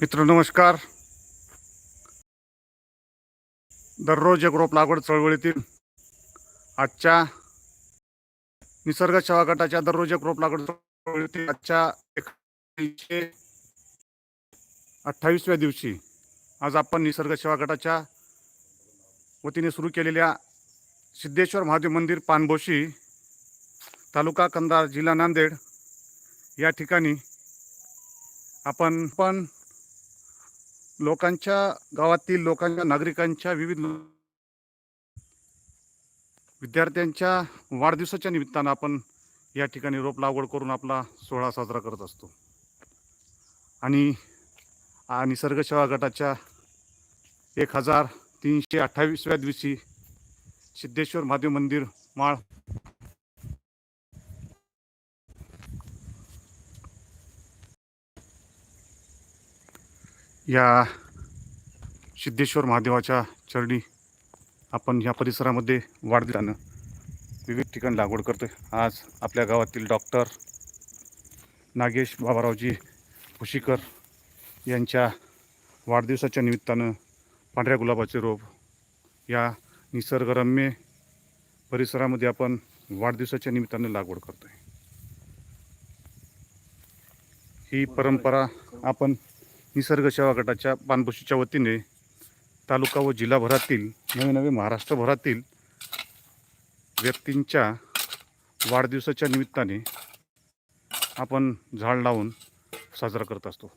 मित्र नमस्कार. दररोज एक रोप लागवड चळवळीतील आजच्या निसर्ग सेवा गटाच्या दररोज एक रोप लागवड चळवळीतील आजच्या एकशे अठ्ठावीसव्या दिवशी आज आपण निसर्ग सेवा गटाच्या वतीने सुरू केलेल्या सिद्धेश्वर महादेव मंदिर पानबोशी तालुका कंधार जिल्हा नांदेड या ठिकाणी आपण पण लोकांच्या गावातील लोकांच्या नागरिकांच्या विविध विद्यार्थ्यांच्या वाढदिवसाच्या निमित्तानं आपण या ठिकाणी रोप लागवड करून आपला सोहळा साजरा करत असतो. आणि निसर्ग सेवा गटाच्या एक हजार तीनशे अठ्ठावीसव्या दिवशी सिद्धेश्वर महादेव मंदिर माळ या सिद्धेश्वर महादेवाच्या चरणी आपण ह्या परिसरामध्ये वाढदिवसानं विविध ठिकाणी लागवड करतो आज आपल्या गावातील डॉक्टर नागेश बाबारावजी भुशीकर यांच्या वाढदिवसाच्या निमित्तानं पांढऱ्या गुलाबाचे रोप या निसर्गरम्य परिसरामध्ये आपण वाढदिवसाच्या निमित्तानं लागवड करतो ही परंपरा आपण निसर्ग सेवा गटाच्या पानबुशीच्या वतीने तालुका व जिल्हाभरातील नवे नवे महाराष्ट्रभरातील व्यक्तींच्या वाढदिवसाच्या निमित्ताने आपण झाड लावून साजरा करत असतो.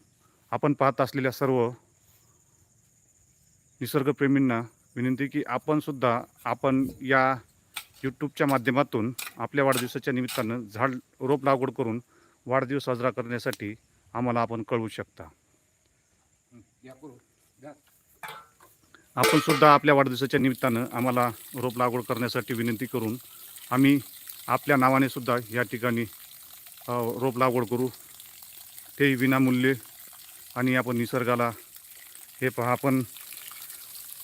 आपण पाहत असलेल्या सर्व निसर्गप्रेमींना विनंती की आपणसुद्धा आपण या यूट्यूबच्या माध्यमातून आपल्या वाढदिवसाच्या निमित्तानं झाड रोप लागवड करून वाढदिवस साजरा करण्यासाठी आम्हाला आपण कळवू शकता. आपण सुद्धा आपल्या वाढदिवसाच्या निमित्तानं आम्हाला रोप लागवड करण्यासाठी विनंती करून आम्ही आपल्या नावाने सुद्धा या ठिकाणी रोप लागवड करू. ते विनामूल्य आणि आपण निसर्गाला हे पहा आपण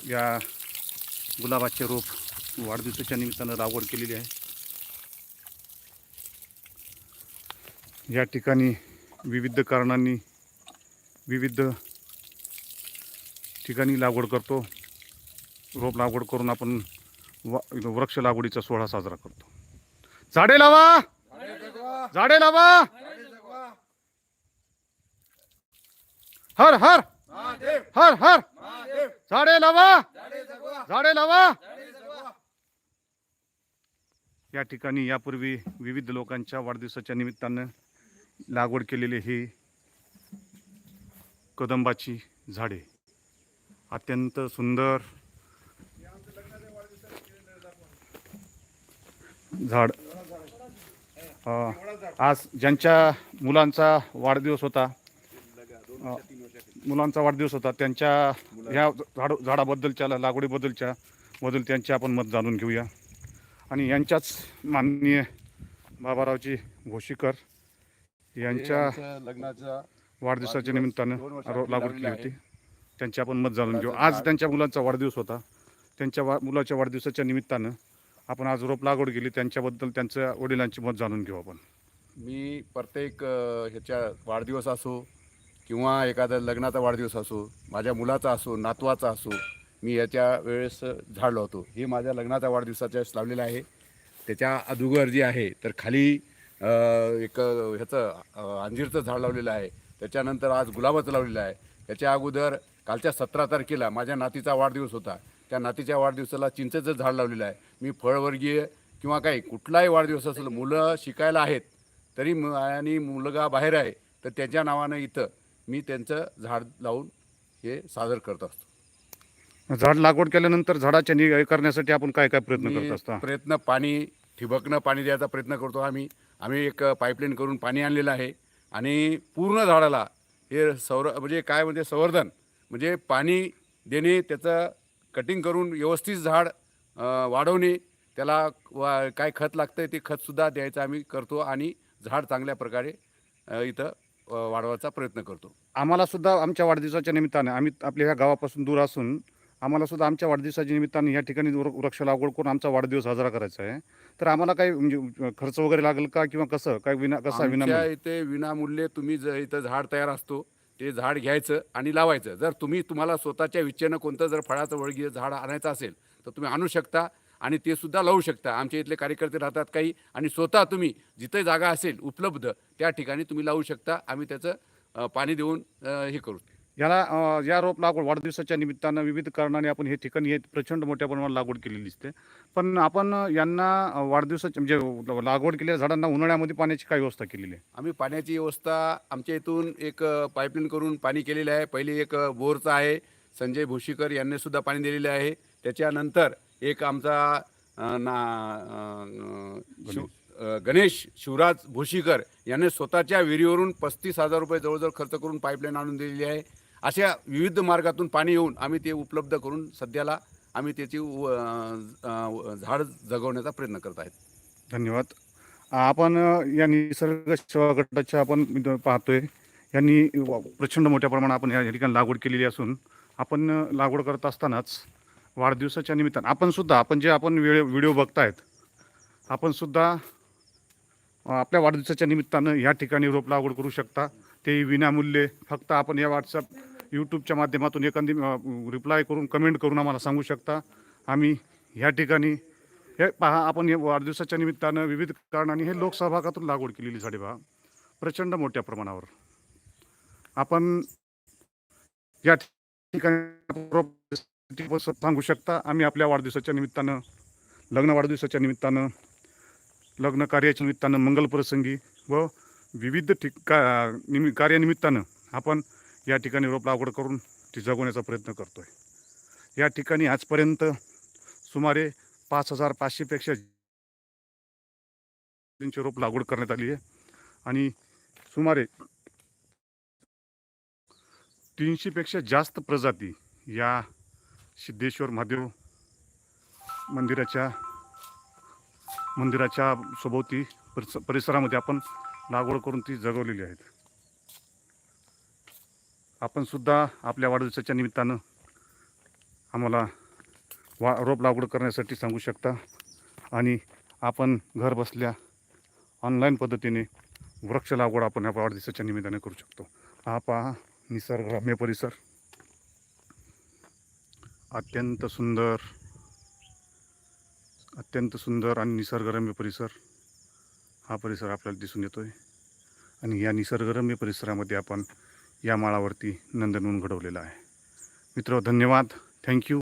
या गुलाबाचे रोप वाढदिवसाच्या निमित्तानं लागवड केलेली आहे. या ठिकाणी विविध कारणांनी विविध ठिकाणी लागवड करतो. रोप लागवड करून आपण वा वृक्ष लागवडीचा सोहळा साजरा करतो. झाडे लावा! झाडे लावा! हर हर! हर हर! झाडे लावा! झाडे लावा! या ठिकाणी यापूर्वी विविध लोकांच्या वाढदिवसाच्या निमित्तानं लागवड केलेली ही कदंबाची झाडे. अत्यंत सुंदर झाड. आज ज्यांच्या मुलांचा वाढदिवस होता मुलांचा वाढदिवस होता त्यांच्या ह्या झाड झाडाबद्दलच्या लागवडीबद्दलच्या बद्दल त्यांचे आपण मत जाणून घेऊया. आणि यांच्याच माननीय बाबारावजी घोशीकर यांच्या यांच्या लग्नाचा वाढदिवसाच्या निमित्तानं लागवड केली होती. त्यांचे आपण मत जाणून घेऊ. आज त्यांच्या मुलांचा वाढदिवस होता. त्यांच्या वा मुलाच्या वाढदिवसाच्या निमित्तानं आपण आज रोप लागवड केली. त्यांच्याबद्दल त्यांच्या वडिलांची मत जाणून घेऊ आपण. मी प्रत्येक ह्याच्या वाढदिवस असो किंवा एखादा लग्नाचा वाढदिवस असो माझ्या मुलाचा असो नातवाचा असो मी याच्या वेळेस झाड लावतो हे माझ्या लग्नाचा वाढदिवसाच्या वेळेस लावलेलं आहे. त्याच्या अदुगर जे आहे तर खाली एक ह्याचं अंजीरचं झाड लावलेलं आहे. त्याच्यानंतर आज गुलाबाचं लावलेलं आहे. त्याच्या अगोदर कालच्या सतरा तारखेला माझ्या नातीचा वाढदिवस होता. त्या नातीच्या वाढदिवसाला चिंचेचं झाड लावलेलं आहे. मी फळवर्गीय किंवा काही कुठलाही वाढदिवस असेल मुलं शिकायला आहेत तरी म- आणि मुलगा बाहेर आहे तर त्याच्या नावानं इथं मी त्यांचं झाड लावून हे सादर करत असतो. झाड लागवड केल्यानंतर झाडाच्या नि करण्यासाठी आपण काय काय प्रयत्न करत असता? प्रयत्न पाणी ठिबकनं पाणी द्यायचा प्रयत्न करतो आम्ही. आम्ही एक पाईपलाईन करून पाणी आणलेलं आहे आणि पूर्ण झाडाला हे सौर म्हणजे काय म्हणजे संवर्धन म्हणजे पाणी देणे त्याचं कटिंग करून व्यवस्थित झाड वाढवणे त्याला वा काय खत लागतं ते खतसुद्धा द्यायचं आम्ही करतो आणि झाड चांगल्या प्रकारे इथं वाढवायचा प्रयत्न करतो. आम्हाला सुद्धा आमच्या वाढदिवसाच्या निमित्तानं आम्ही आपल्या ह्या गावापासून दूर असून आम्हाला सुद्धा आमच्या वाढदिवसाच्या निमित्तानं या ठिकाणी वृक्ष लागवड करून आमचा वाढदिवस साजरा करायचा आहे. तर आम्हाला काही म्हणजे खर्च वगैरे लागेल का किंवा कसं? काय विना कसा विना इथे विनामूल्य तुम्ही ज इथं झाड तयार असतो ते झाड घ्यायचं आणि लावायचं. जर तुम्ही तुम्हाला स्वतःच्या इच्छेनं कोणतं जर फळाचं वळगी झाड आणायचं असेल तर तुम्ही आणू शकता आणि ते सुद्धा लावू शकता. आमच्या इथले कार्यकर्ते राहतात काही आणि स्वतः तुम्ही जिथे जागा असेल उपलब्ध त्या ठिकाणी तुम्ही लावू शकता. आम्ही त्याचं पाणी देऊन हे करू. याला या रोप लागवड वाढदिवसाच्या निमित्तानं विविध कारणाने आपण हे ठिकाणी हे प्रचंड मोठ्या प्रमाणात लागवड केलेली दिसते. पण आपण यांना वाढदिवसाच्या म्हणजे लागवड केलेल्या झाडांना उन्हाळ्यामध्ये पाण्याची काय व्यवस्था केलेली आहे? आम्ही पाण्याची व्यवस्था आमच्या इथून एक पाईपलाईन करून पाणी केलेलं आहे. पहिले एक अ, बोरचं आहे. संजय भोशीकर यांनी सुद्धा पाणी दिलेले आहे. त्याच्यानंतर एक आमचा ना शिव गणेश शिवराज भोशीकर यांनी स्वतःच्या विहिरीवरून पस्तीस हजार रुपये जवळजवळ खर्च करून पाईपलाईन आणून दिलेली आहे. अशा विविध मार्गातून पाणी येऊन आम्ही ते उपलब्ध करून सध्याला आम्ही त्याची व- झाड जगवण्याचा प्रयत्न करत आहेत. धन्यवाद. आपण या निसर्ग सेवा गटाच्या आपण पाहतोय. यांनी प्रचंड मोठ्या प्रमाणात आपण या ठिकाणी लागवड केलेली असून आपण लागवड करत असतानाच वाढदिवसाच्या निमित्तानं आपण सुद्धा आपण जे आपण वेळ व्हिडिओ बघतायत आपण सुद्धा आपल्या वाढदिवसाच्या निमित्तानं या ठिकाणी रोप लागवड करू शकता. ते विनामूल्य फक्त आपण या व्हॉट्सअप यूट्यूबच्या माध्यमातून एखादी रिप्लाय करून कमेंट करून आम्हाला सांगू शकता. आम्ही ह्या ठिकाणी हे पहा आपण हे वाढदिवसाच्या निमित्तानं विविध कारणाने हे लोकसहभागातून लागवड केलेली झाडे पहा प्रचंड मोठ्या प्रमाणावर. आपण या ठिकाणी सांगू शकता. आम्ही आपल्या वाढदिवसाच्या निमित्तानं लग्न वाढदिवसाच्या निमित्तानं लग्न कार्याच्या निमित्तानं मंगलप्रसंगी व विविध ठिका निमि कार्यानिमित्तानं आपण या ठिकाणी रोप लागवड करून ती जगवण्याचा प्रयत्न करतो आहे या ठिकाणी आजपर्यंत सुमारे पाच हजार पाचशेपेक्षा त्यांची रोप लागवड करण्यात आली आहे आणि सुमारे तीनशेपेक्षा जास्त प्रजाती या सिद्धेश्वर महादेव मंदिराच्या मंदिराच्या सभोवती परिस परिसरामध्ये आपण लागवड करून ती जगवलेली आहेत. आपण सुद्धा आपल्या वाढदिवसाच्या निमित्तानं आम्हाला वा रोप लागवड करण्यासाठी सांगू शकता. आणि आपण घर बसल्या ऑनलाईन पद्धतीने वृक्ष लागवड आपण या वाढदिवसाच्या निमित्ताने करू शकतो. हा पहा निसर्गरम्य परिसर. अत्यंत सुंदर अत्यंत सुंदर आणि निसर्गरम्य परिसर हा परिसर आपल्याला दिसून येतो आहे आणि या निसर्गरम्य परिसरामध्ये आपण या माळावरती नंदनवन घडवलेलं आहे. मित्र धन्यवाद. थँक्यू